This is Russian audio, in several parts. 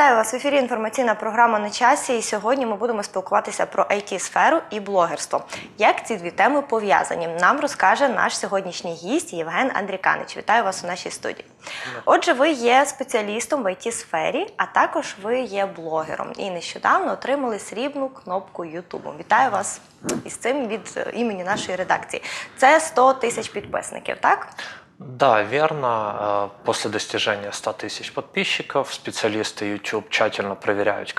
Вітаю вас в ефірі. Інформаційна програма на часі. І сьогодні ми будемо спілкуватися про it сферу і блогерство. Як ці дві теми пов'язані? Нам розкаже наш сьогоднішній гість Євген Андріканич. Вітаю вас у нашій студії. Отже, ви є спеціалістом в it сфері, а також ви є блогером. І нещодавно отримали срібну кнопку Ютубу. Вітаю вас із цим від е, імені нашої редакції. Це 100 тисяч підписників, так? Да, верно. Э, После достижения 100 тысяч подписчиков специалисты YouTube тщательно проверяют,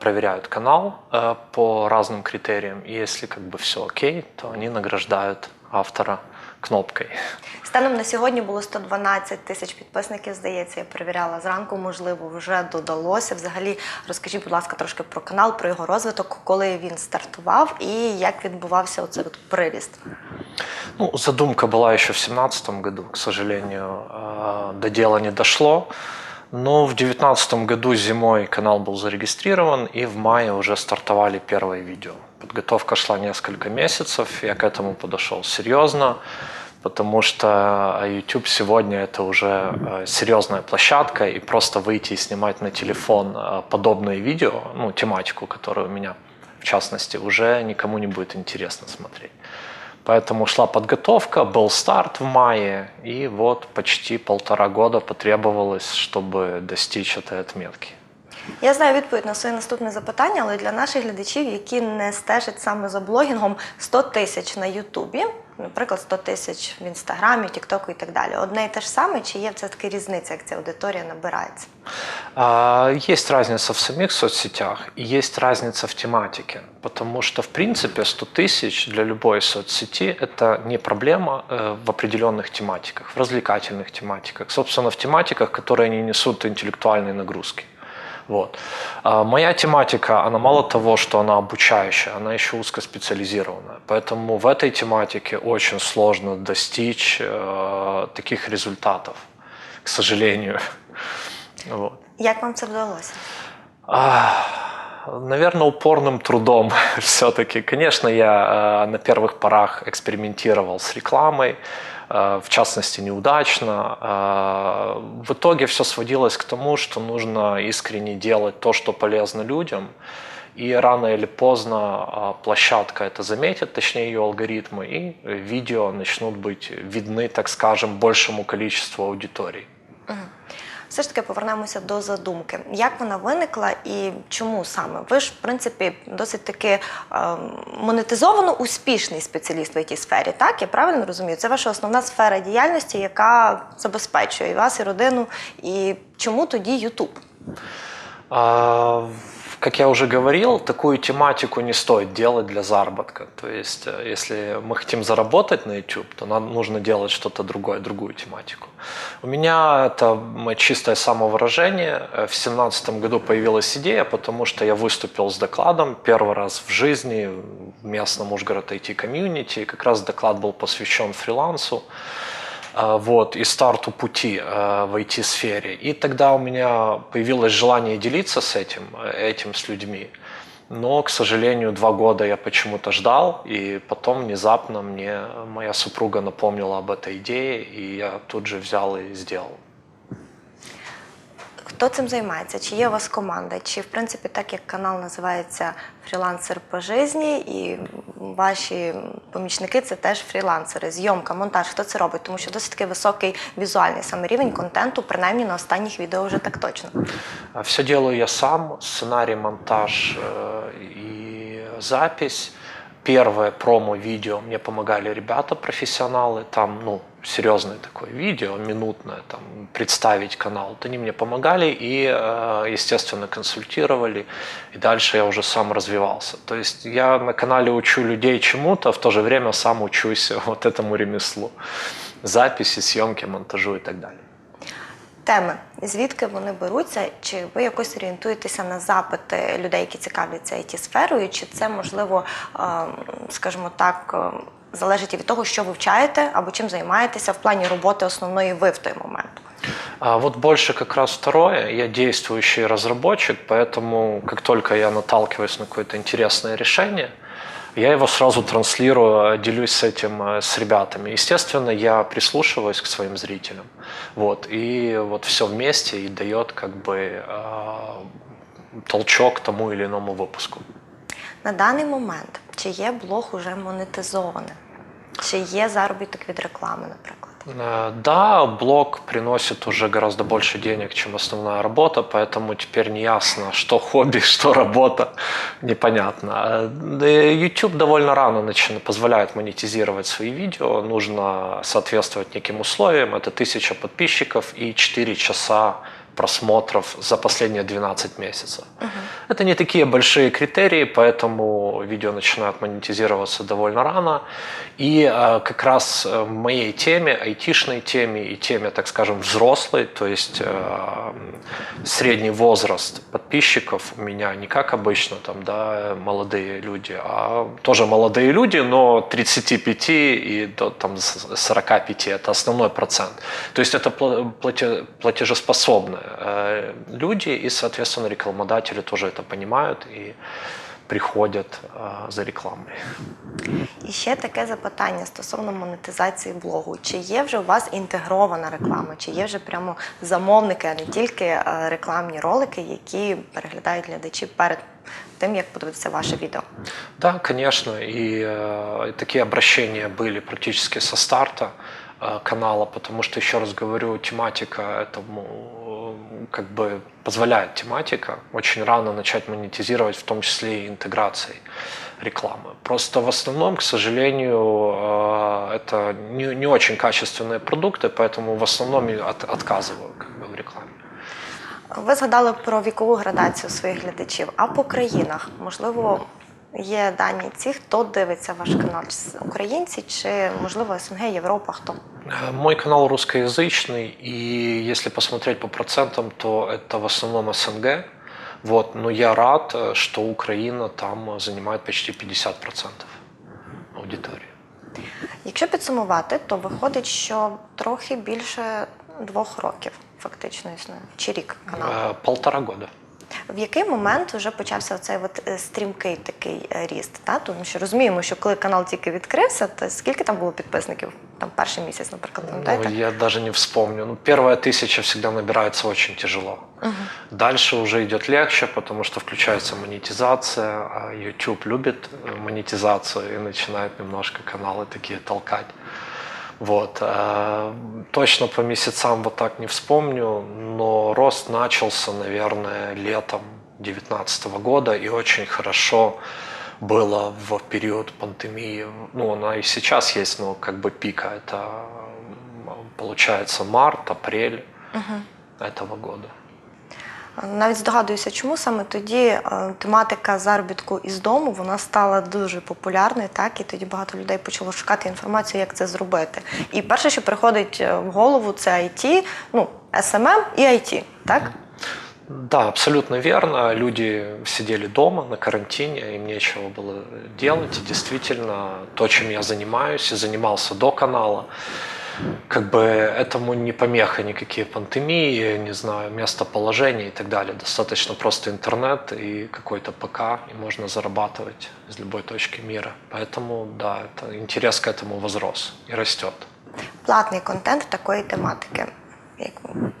проверяют канал э, по разным критериям. И если как бы все окей, то они награждают автора кнопкой. Станом на сьогодні було 112 тисяч підписників. Здається, я перевіряла зранку. Можливо, вже додалося. Взагалі, розкажіть, будь ласка, трошки про канал, про його розвиток, коли він стартував і як відбувався оцей от приріст. Ну, задумка была еще в 2017 году, к сожалению, э, до дела не дошло. Но в 2019 году зимой канал был зарегистрирован, и в мае уже стартовали первые видео. Подготовка шла несколько месяцев, я к этому подошел серьезно, потому что YouTube сегодня это уже э, серьезная площадка, и просто выйти и снимать на телефон э, подобные видео, ну, тематику, которая у меня в частности, уже никому не будет интересно смотреть. Поэтому шла подготовка, был старт в мае, и вот почти полтора года потребовалось, чтобы достичь этой отметки. Я знаю відповідь на своє наступне запитання, але для наших глядачів, які не стежать саме за блогінгом, 100 тисяч на Ютубі, наприклад, 100 тисяч в інстаграмі, Тіктоку і так далі. Одне і те ж саме, чи є все таки різниця, як ця аудиторія набирається? А, Есть разница в самих соцсетях и есть разница в тематике, потому что, в принципе, 100 тысяч для любой соцсети – это не проблема э, в определенных тематиках, в развлекательных тематиках, собственно, в тематиках, которые не несут интеллектуальной нагрузки. Вот. А моя тематика, она мало того, что она обучающая, она еще узкоспециализированная. Поэтому в этой тематике очень сложно достичь э, таких результатов, к сожалению. Вот. Як вам це вдалося? Наверное, упорным трудом все-таки. Конечно, я э, на первых порах экспериментировал с рекламой, э, в частности, неудачно. Э, В итоге все сводилось к тому, что нужно искренне делать то, что полезно людям. И рано или поздно площадка это заметит, точнее ее алгоритмы, и видео начнут быть видны, так скажем, большему количеству аудиторий. Все ж таки повернемося до задумки. Як вона виникла і чому саме? Ви ж, в принципі, досить таки ем, монетизовано успішний спеціаліст в цій сфері, так? Я правильно розумію? Це ваша основна сфера діяльності, яка забезпечує і вас, і родину. І чому тоді Ютуб? Как я уже говорил, такую тематику не стоит делать для заработка. То есть, э, если мы хотим заработать на YouTube, то нам нужно делать что-то другое, другую тематику. У меня это чистое самовыражение. Э, В 2017 году появилась идея, потому что я выступил с докладом первый раз в жизни в местном Ужгород IT-комьюнити. Как раз доклад был посвящен фрилансу вот, и старту пути э, в IT-сфере. И тогда у меня появилось желание делиться с этим, э, этим с людьми. Но, к сожалению, два года я почему-то ждал, и потом внезапно мне моя супруга напомнила об этой идее, и я тут же взял и сделал. Хто цим займається? Чи є у вас команда? Чи в принципі так як канал називається фрілансер по житті, і ваші помічники це теж фрілансери, зйомка, монтаж. Хто це робить? Тому що досить таки високий візуальний саме рівень контенту, принаймні на останніх відео вже так точно. Все делаю я сам, сценарий, монтаж э, и запись. Первое промо-видео мне помогали ребята, профессионалы, там, ну, серьезное такое видео, минутное, там, представить канал. Вот они мне помогали и, э, естественно, консультировали, и дальше я уже сам развивался. То есть я на канале учу людей чему-то, в то же время сам учусь вот этому ремеслу. Записи, съемки, монтажу и так далее. Теми, звідки вони беруться? Чи ви якось орієнтуєтеся на запити людей, які цікавляться it сферою, чи це можливо, ем, скажімо так, ем, залежить і від того, що ви вчаєте або чим займаєтеся в плані роботи основної ви в той момент? А вот больше как раз второе. Я действующий разработчик, поэтому как только я наталкиваюсь на какое-то интересное решение, я его сразу транслирую, делюсь с этим э, с ребятами. Естественно, я прислушиваюсь к своим зрителям. Вот, и вот все вместе и дает как бы э, толчок тому или иному выпуску. На даний момент чи є блог уже монетизований? Чи є заробіток від реклами, наприклад? Э, Да, блог приносит уже гораздо больше денег, чем основная работа, поэтому теперь не ясно, что хобби, что работа, непонятно. Э, да и YouTube довольно рано начи- позволяет монетизировать свои видео, нужно соответствовать неким условиям, это 1000 подписчиков и 4 часа просмотров за последние 12 месяцев. Это не такие большие критерии, поэтому видео начинают монетизироваться довольно рано. И э, как раз э, в моей теме, айтишной теме и теме, так скажем, взрослой, то есть э, средний возраст подписчиков у меня не как обычно там, да, молодые люди, а тоже молодые люди, но 35 и до там, с- 45 это основной процент. То есть это пла- плате- платежеспособные э, люди, и, соответственно, рекламодатели тоже это понимают и приходят э, за рекламой. І ще таке запитання стосовно монетизації блогу. Чи є вже у вас інтегрована реклама? Чи є вже прямо замовники, а не тільки е, рекламні ролики, які переглядають глядачі перед тим, як подивитися ваше відео? Да, конечно, и э, такие обращения были практически со старта э, канала, потому что, еще раз говорю, тематика этому э, как бы позволяет тематика очень рано начать монетизировать, в том числе и интеграцией рекламы. Просто в основном, к сожалению, э, это не, не очень качественные продукты, поэтому в основном и от- отказываю как бы, в рекламе. Ви згадали про вікову градацію своїх глядачів. А по країнах, можливо, є дані ці, хто дивиться ваш канал? Чи українці, чи можливо СНГ, Європа? Хто? Э, Мой канал русскоязычный, и если посмотреть по процентам, то это в основном СНГ. Вот, но я рад, э, что Украина там занимает почти 50% аудитории. Якщо підсумувати, то виходить, що трохи більше двох років фактично існує, чи рік канал. Э, Полтора года. В який момент вже почався цей от е, стрімкий такий е, ріст? Та? Тому що розуміємо, що коли канал тільки відкрився, то скільки там було підписників? Там перший місяць, наприклад, Ну, пам'ятаєте? я даже не вспомню. Ну, первая тысяча всегда набирается очень тяжело. Дальше уже идет легче, потому что включается монетизация. а YouTube любит э, монетизацию и начинает немножко каналы такие толкать. Вот. э, Точно по месяцам вот так не вспомню, но рост начался, наверное, летом 2019 года и очень хорошо было в период пандемии. Ну, она и сейчас есть, но как бы пика. Это получается март, апрель этого года. Навіть здогадуюся, чому саме тоді е, тематика заробітку із дому вона стала дуже популярною, так і тоді багато людей почало шукати інформацію, як це зробити. І перше, що приходить е, в голову, це IT, ну SMM і IT, так? Да, абсолютно верно. Люди сидели дома на карантине, им нечего было делать. И действительно, то, чем я занимаюсь и занимался до канала, как бы этому не помеха никакие пандемии, не знаю, местоположение и так далее. Достаточно просто интернет и какой-то ПК, и можно зарабатывать из любой точки мира. Поэтому, да, это, интерес к этому возрос и растет. Платний контент такої тематики.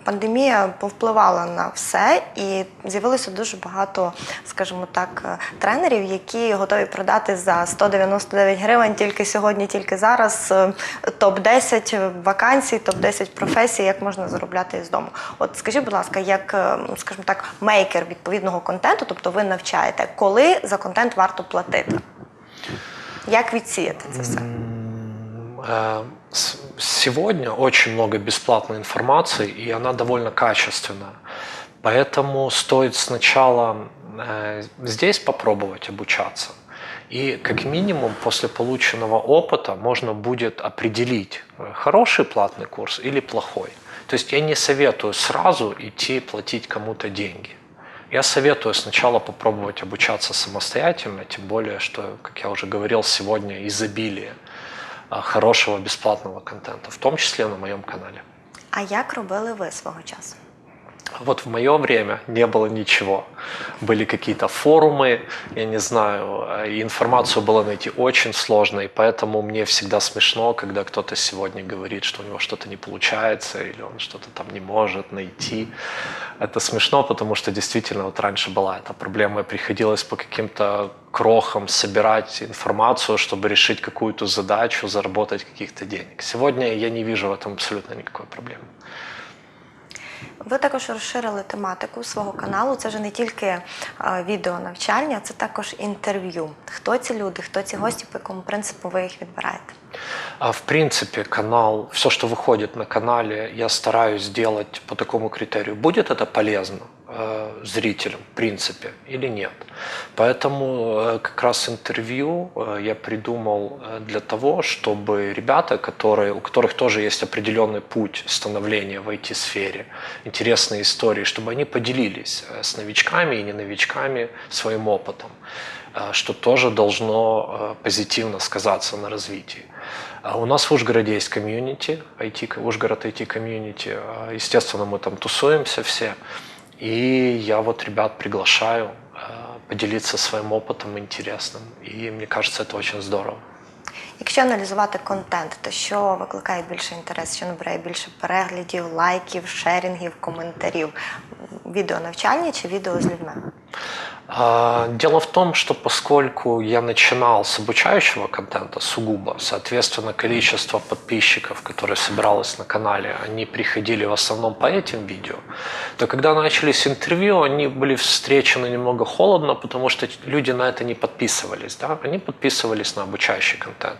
Пандемія повпливала на все, і з'явилося дуже багато, скажімо так, е, тренерів, які готові продати за 199 гривень тільки сьогодні, тільки зараз. е, Топ-10 вакансій, топ-10 професій, як можна заробляти із дому. От скажіть, будь ласка, як, е, скажімо так, мейкер відповідного контенту, тобто ви навчаєте, коли за контент варто платити? Як відсіяти це все? Сегодня очень много бесплатной информации, и она довольно качественная. Поэтому стоит сначала э, здесь попробовать обучаться. И как минимум после полученного опыта можно будет определить, э, хороший платный курс или плохой. То есть я не советую сразу идти платить кому-то деньги. Я советую сначала попробовать обучаться самостоятельно, тем более, что, как я уже говорил, сегодня изобилие а, хорошего бесплатного контента, в том числе на моем канале. А як робили ви свого часу? Вот в мое время не было ничего. Были какие-то форумы, я не знаю, э, и информацию было найти очень сложно, и поэтому мне всегда смешно, когда кто-то сегодня говорит, что у него что-то не получается, или он что-то там не может найти. Это смешно, потому что действительно вот раньше была эта проблема, и приходилось по каким-то крохам собирать информацию, чтобы решить какую-то задачу, заработать каких-то денег. Сегодня я не вижу в этом абсолютно никакой проблемы. Ви також розширили тематику свого каналу. Це вже не тільки е, відео навчання, це також інтерв'ю. Хто ці люди, хто ці гості, по якому принципу ви їх відбираєте? А в принципе, канал, все, что выходит на канале, я стараюсь делать по такому критерию. Будет это полезно э, Зрителям, в принципе, или нет. Поэтому э, как раз интервью э, я придумал э, для того, чтобы ребята, которые, у которых тоже есть определенный путь становления в IT-сфере, интересные истории, чтобы они поделились э, с новичками и не новичками своим опытом э, что тоже должно э, позитивно сказаться на развитии. А У нас в Ужгороде есть комьюнити, IT, Ужгород IT комьюнити. А, Естественно, мы там тусуемся все. И я вот ребят приглашаю э, поделиться своим опытом интересным. И мне кажется, это очень здорово. Якщо аналізувати контент, то що викликає більше інтерес, що набирає більше переглядів, лайків, шерінгів, коментарів? Відео навчальні чи відео з людьми? А, Дело в том, что поскольку я начинал с обучающего контента сугубо, соответственно, количество подписчиков, которые собиралось на канале, они приходили в основном по этим видео, то когда начались интервью, они были встречены немного холодно, потому что люди на это не подписывались. Да? Они подписывались на обучающий контент.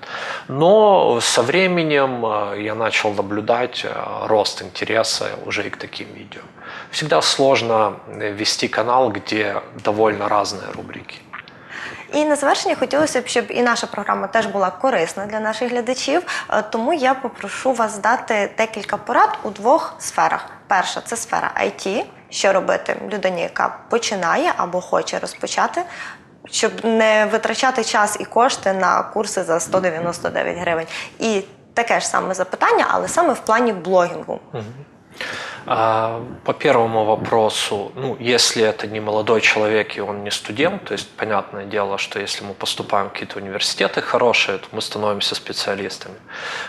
Но со временем э, я начал наблюдать э, рост интереса уже и к таким видео. Всегда сложно э, вести канал, где довольно разные рубрики. І на завершення хотілося б, щоб і наша програма теж була корисна для наших глядачів. Е, Тому я попрошу вас дати декілька порад у двох сферах. Перша це сфера IT, що робити людині, яка починає або хоче розпочати, щоб не витрачати час і кошти на курси за 199 гривень. І таке ж саме запитання, але саме в плані блогінгу. А, По первому вопросу, ну, если это не молодой человек и он не студент, то есть понятное дело, что если мы поступаем в какие-то университеты хорошие, то мы становимся специалистами.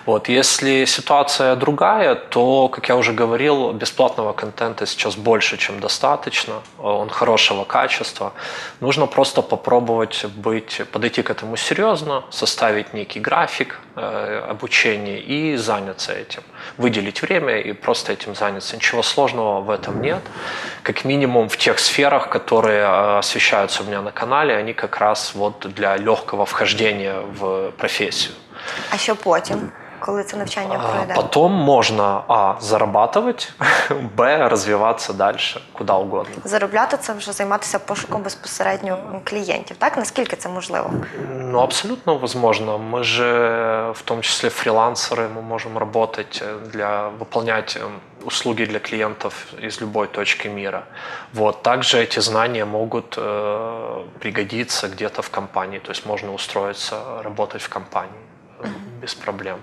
Вот. Если ситуация другая, то, как я уже говорил, бесплатного контента сейчас больше, чем достаточно, он хорошего качества. Нужно просто попробовать быть, подойти к этому серьезно, составить некий график э, обучения и заняться этим. Выделить время и просто этим заняться Ничего сложного в этом нет. Как минимум в тех сферах, которые э, освещаются у меня на канале, они как раз вот для легкого вхождения в профессию. А що потім, коли це навчання А, пройде? Потом можно а. зарабатывать, б. развиваться дальше, куда угодно. Заробляти це вже займатися пошуком безпосередньо клієнтів. Так наскільки це можливо? Ну, абсолютно возможно. Мы же, в том числе фрилансеры, мы можем работать э, для выполнять э, услуги для клиентов из любой точки мира. Вот. Также эти знания могут э, пригодиться где-то в компании. То есть можно устроиться работать в компании э, без проблем.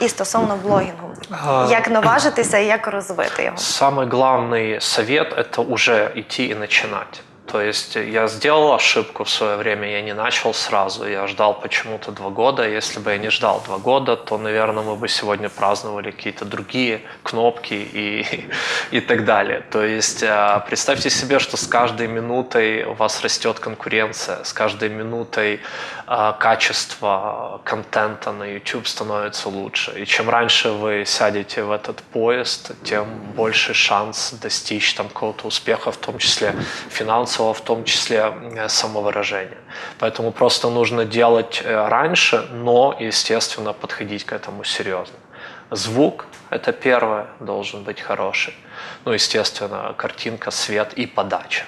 І стосовно блогінгу, А. як наважитися і як розвити його? Самый главный совет – это уже идти и начинать. То есть я сделал ошибку в свое время, я не начал сразу, я ждал почему-то два года. Если бы я не ждал два года, то, наверное, мы бы сегодня праздновали какие-то другие кнопки и, и так далее. То есть а, представьте себе, что с каждой минутой у вас растет конкуренция, с каждой минутой а, качество контента на YouTube становится лучше. И чем раньше вы сядете в этот поезд, тем больше шанс достичь там какого-то успеха, в том числе финансового, в том числе самовыражения. Поэтому просто нужно делать э, раньше, но, естественно, подходить к этому серьезно. Звук – это первое, должен быть хороший. Ну, естественно, картинка, свет и подача.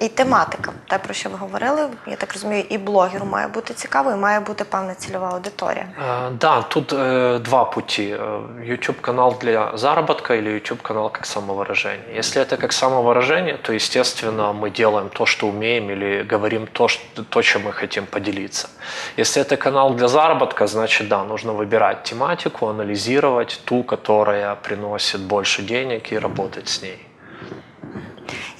І тематика, те, про що ви говорили, я так розумію, і блогеру має бути цікаво, і має бути певна цільова аудиторія. Э, Да, тут э, два пути. Э, YouTube-канал для заработка или YouTube-канал как самовыражение. Если это как самовыражение, то, естественно, мы делаем то, что умеем, или говорим то, что, то чем мы хотим поделиться. Если это канал для заработка, значит, да, нужно выбирать тематику, анализировать ту, которая приносит больше денег, и работать с ней.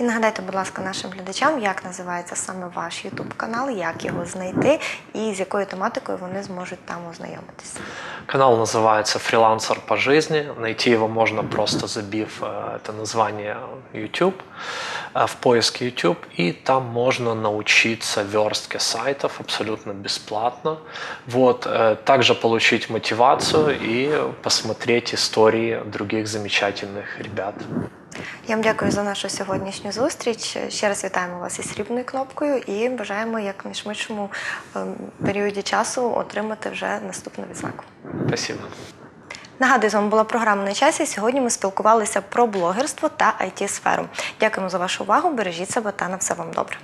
І нагадайте, будь ласка, нашим глядачам, як називається саме ваш YouTube канал, як його знайти і з якою тематикою вони зможуть там ознайомитися. Канал называется «Фрилансер по жизни». Найти его можно просто забив э, это название YouTube э, в поиске YouTube. И там можно научиться верстке сайтов абсолютно бесплатно. Вот. э, Также получить мотивацию и посмотреть истории других замечательных ребят. Я вам дякую за нашу сьогоднішню зустріч. Ще раз вітаємо вас із срібною кнопкою і бажаємо як найшвидшому ем, періоді часу отримати вже наступну відзнаку. Спасибо. Нагадую, з вами була програма на часі. Сьогодні ми спілкувалися про блогерство та it сферу Дякуємо за вашу увагу. Бережіть себе та на все вам добре.